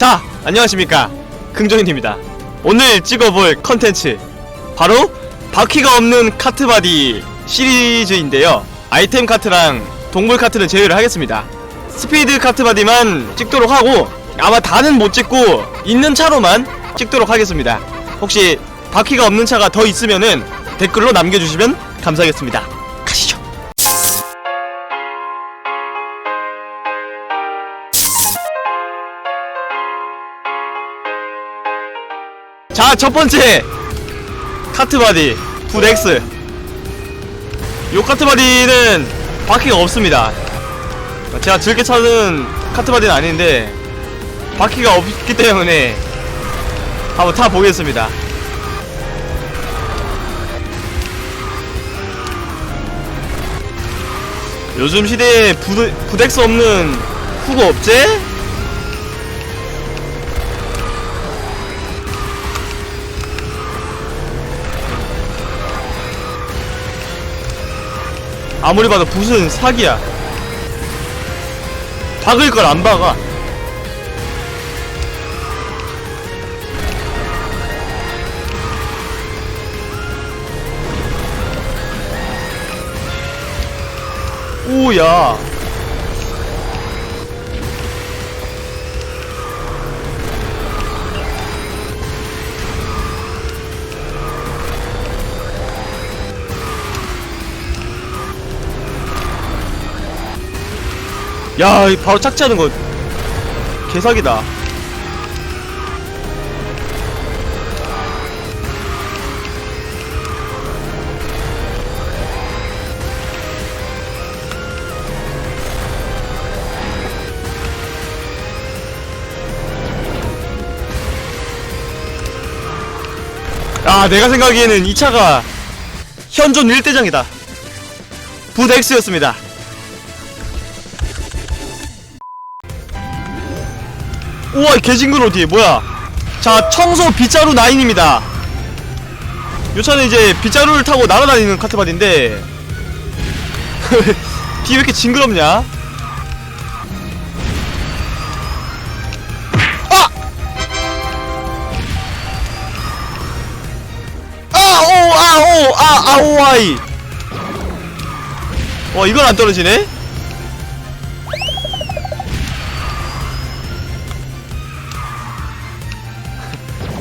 자, 안녕하십니까. 긍정인입니다. 오늘 찍어볼 컨텐츠. 바로, 바퀴가 없는 카트바디 시리즈인데요. 아이템 카트랑 동물 카트는 제외를 하겠습니다. 스피드 카트바디만 찍도록 하고, 아마 다는 못 찍고, 있는 차로만 찍도록 하겠습니다. 혹시 바퀴가 없는 차가 더 있으면은 댓글로 남겨주시면 감사하겠습니다. 자, 첫 번째 카트바디 굿엑스. 요 카트바디는 바퀴가 없습니다. 제가 즐겨 찾은 카트바디는 아닌데 바퀴가 없기 때문에 한번 타 보겠습니다. 요즘 시대에 부, 부덱스 없는 후가 없지? 아무리 봐도 붓은 사기야. 박을 걸 안 박아. 오야. 야, 이 바로 착지하는 거 개사기다. 아, 내가 생각하기에는 이 차가 현존 1대장이다. 붓엑스였습니다. 우와 이 개징그러 뒤에 뭐야 자 청소 빗자루 9입니다 요 차는 이제 빗자루를 타고 날아다니는 카트바디인데 뒤에 왜 이렇게 징그럽냐 아! 아! 오! 아! 오! 아! 아! 와 이건 안 떨어지네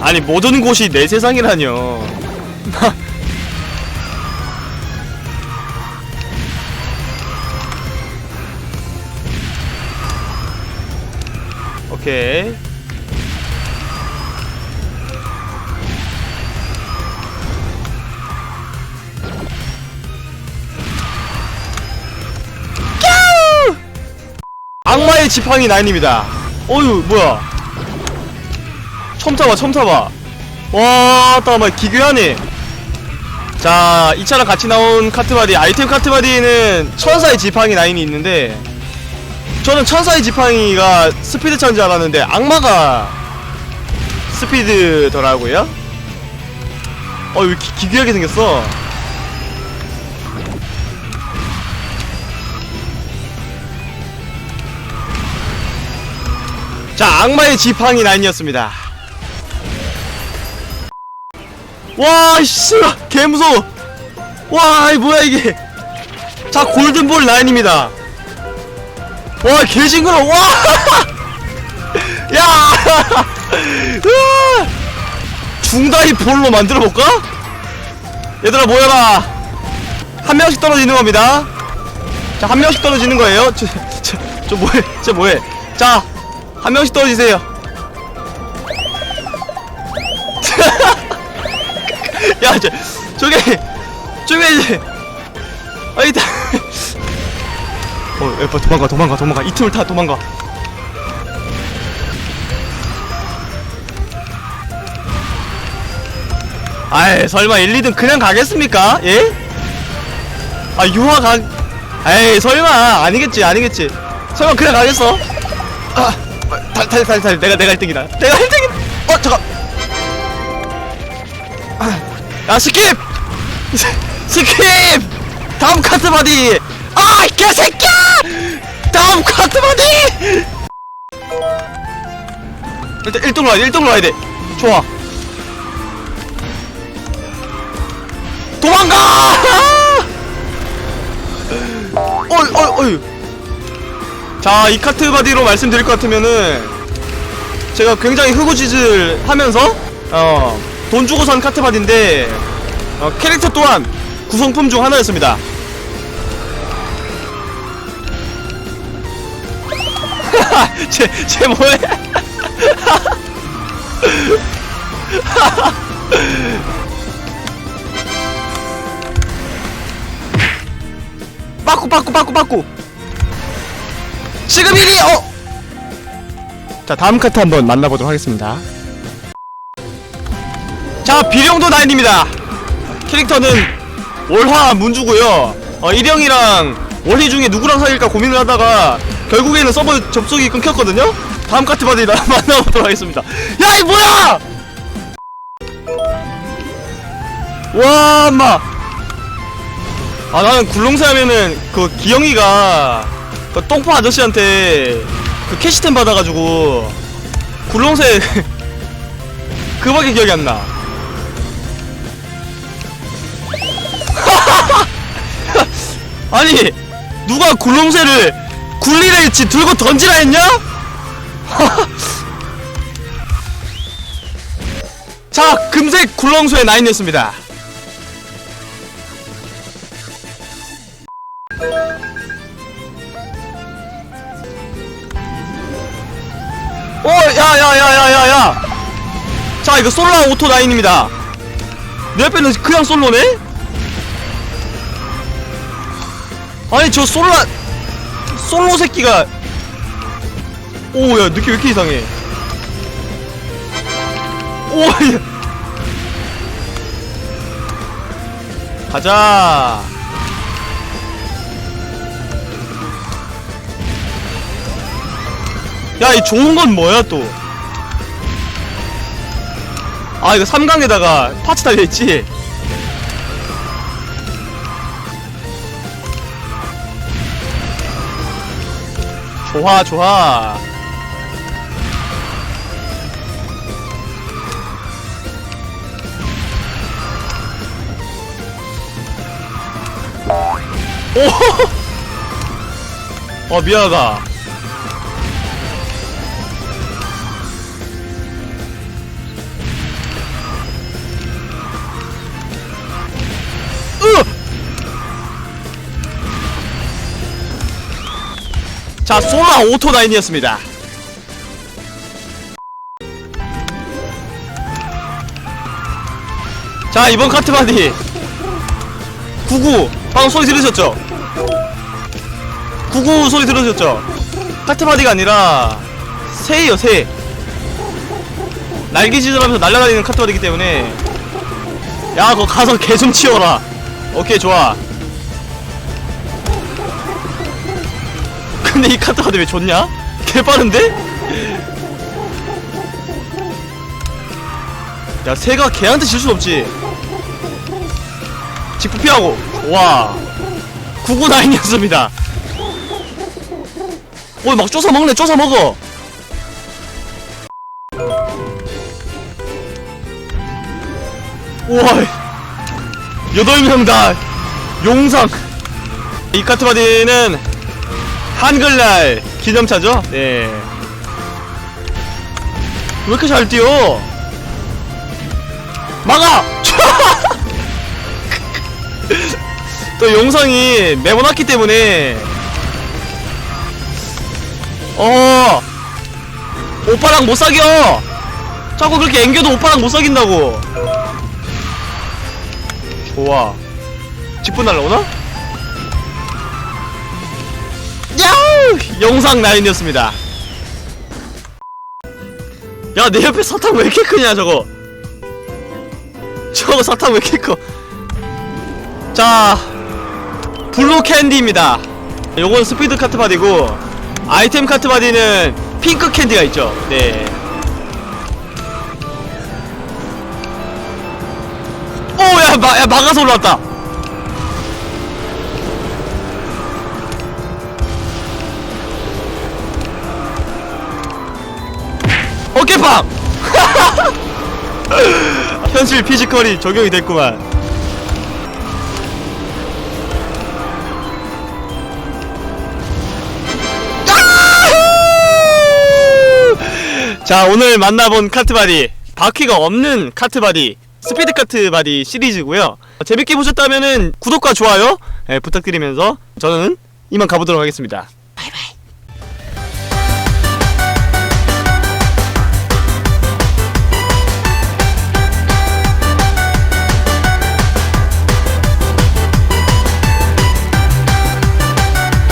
아니 모든 곳이 내 세상이라뇨. 오케이! 악마의 지팡이 나인입니다. 어휴 뭐야 처음 타봐 처음 타봐. 와 잠깐만 기괴하네. 자이 차랑 같이 나온 카트바디 아이템 카트바디는 천사의 지팡이 라인이 있는데 저는 천사의 지팡이가 스피드 차인 줄 알았는데 악마가 스피드더라고요. 어 왜 기괴하게 생겼어? 자 악마의 지팡이 라인이었습니다 와, 씨, 개 무서워. 와, 이 뭐야 이게? 자, 골든볼 라인입니다. 와, 개 징그러. 와, 야! 중다이 볼로 만들어 볼까? 얘들아 모여라. 한 명씩 떨어지는 겁니다. 자, 한 명씩 떨어지는 거예요. 저, 저, 저 뭐해? 저 뭐해? 자, 한 명씩 떨어지세요. 야, 저, 저게, 저게 아이, 다, 어, 야, 빨리 도망가, 도망가, 도망가. 이 틈을 타, 도망가. 아이, 설마 1, 2등 그냥 가겠습니까? 예? 아, 유화 가, 에이, 설마, 아니겠지, 아니겠지. 설마 그냥 가겠어? 아, 달, 달, 달, 달, 내가, 내가 1등이다. 내가 1등이다! 어, 잠깐! 야 스킵! 스킵! 다음 카트 바디! 아, 이 개새끼야! 다음 카트 바디! 일단 1등으로 가야 돼 1등으로 가야 돼 좋아 도망가 어이 어이 어이 자이 카트 바디로 말씀드릴 것 같으면은 제가 굉장히 흐구지질 하면서 어, 돈 주고 산 카트 바디인데 어, 캐릭터 또한 구성품 중 하나였습니다 쟤, 쟤 뭐해? 빠꾸 빠꾸 빠꾸 빠꾸 지금이니 어! 자 다음 카트 한번 만나보도록 하겠습니다 자 비룡도 나인입니다. 캐릭터는 월화 문주고요. 어, 일영이랑 월희 중에 누구랑 사귈까 고민을 하다가 결국에는 서버 접속이 끊겼거든요? 다음 카트 바디 나 만나보도록 하겠습니다. 야 이 뭐야! 와 엄마! 아 나는 굴렁쇠 하면은 그 기영이가 그 똥파 아저씨한테 그 캐시템 받아가지고 굴렁쇠 그밖에 기억이 안 나. 아니 누가 굴렁쇠를 굴리라 했지 들고 던지라 했냐? 자 금색 굴렁쇠 나인이었습니다. 어, 야, 야, 야, 야, 야, 야. 자, 이거 솔라 오토 나인입니다. 내 옆에는 그냥 솔로네? 아니, 저 솔라, 솔로 새끼가. 오, 야, 느낌 왜 이렇게 이상해. 오, 야. 가자. 야, 이 좋은 건 뭐야, 또? 아, 이거 3강에다가 파츠 달려있지? 좋아, 좋아. 오! 어, 미안하다. 자, 소라 오토 나인이었습니다. 자, 이번 카트 바디 99 방금 소리 들으셨죠? 99 소리 들으셨죠? 카트 바디가 아니라 새예요, 새. 날개짓을 하면서 날아다니는 카트 바디이기 때문에 야, 거 가서 개 좀 치워라. 오케이, 좋아. 근데 이 카트 카드 왜 좋냐? 개 빠른데? 야, 새가 걔한테 질수 없지. 직부 피하고. 와. 999이었습니다. 오, 막 쪼서 먹네, 쪼서 먹어. 우와 여덟 명 다 용상 이 카트바디는 한글날 기념차죠? 네. 왜 이렇게 잘 뛰어? 막아! 또 용상이 매번 왔기 때문에. 어. 오빠랑 못 사겨. 자꾸 그렇게 앵겨도 오빠랑 못 사귄다고. 좋아. 직분 날라오나? 영상 라인이었습니다. 야, 내 옆에 사탕 왜 이렇게 크냐, 저거. 저거 사탕 왜 이렇게 커. 자, 블루 캔디입니다. 요건 스피드 카트 바디고, 아이템 카트 바디는 핑크 캔디가 있죠. 네. 오, 야, 마, 야, 막아서 올라왔다. 어깨파! 빡! 현실 피지컬이 적용이 됐구만. 아! 자 오늘 만나본 카트바디 바퀴가 없는 카트바디 스피드 카트바디 시리즈고요 재밌게 보셨다면은 구독과 좋아요 예, 부탁드리면서 저는 이만 가보도록 하겠습니다